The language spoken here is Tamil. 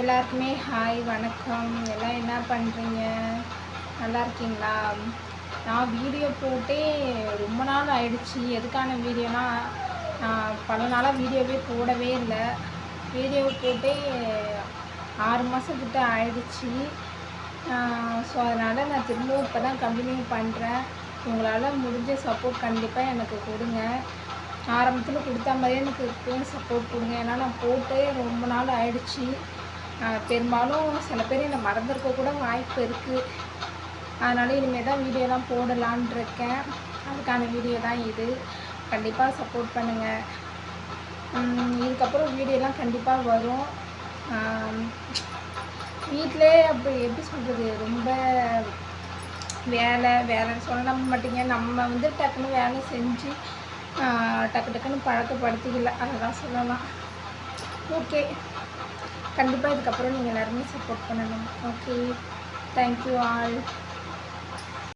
எல்லாருக்குமே ஹாய் வணக்கம். எல்லாம் என்ன பண்ணுறீங்க நல்லா இருக்கீங்களா? நான் வீடியோ போட்டே ரொம்ப நாள் ஆயிடுச்சு. எதுக்கான வீடியோனா நான் பல நாளாக வீடியோவே போடவே இல்லை. வீடியோ போட்டே ஆறு மாதத்துக்கிட்ட ஆயிடுச்சு. ஸோ அதனால் நான் திரும்பவும் இப்போ தான் கண்டினியூ பண்ணுறேன் உங்களால் முடிஞ்ச சப்போர்ட் கண்டிப்பாக எனக்கு கொடுங்க. ஆரம்பத்தில் கொடுத்த மாதிரியே எனக்கு இப்போயும் சப்போர்ட் கொடுங்க. ஏன்னா நான் போட்டு ரொம்ப நாள் ஆயிடுச்சு. பெரும்பாலும் சில பேர் என்னை மறந்துருக்க கூட வாய்ப்பு இருக்குது அதனால் இனிமேல் தான் வீடியோலாம் போடலான் இருக்கேன். அதுக்கான வீடியோ தான் இது. கண்டிப்பாக சப்போர்ட் பண்ணுங்கள் இதுக்கப்புறம் வீடியோலாம் கண்டிப்பாக வரும். வீட்டிலே அப்படி எப்படி சொல்கிறது ரொம்ப வேலை வேலைன்னு சொல்ல நம்ப மாட்டீங்க. நம்ம வந்து டக்குன்னு வேலை செஞ்சு டக்கு டக்குன்னு பழக்கப்படுத்திக்கல. அதுதான் சொல்லலாம். ஓகே. கண்டிப்பாக இதுக்கப்புறம் நீங்கள் எல்லாருமே சப்போர்ட் பண்ணணும். Okay thank you all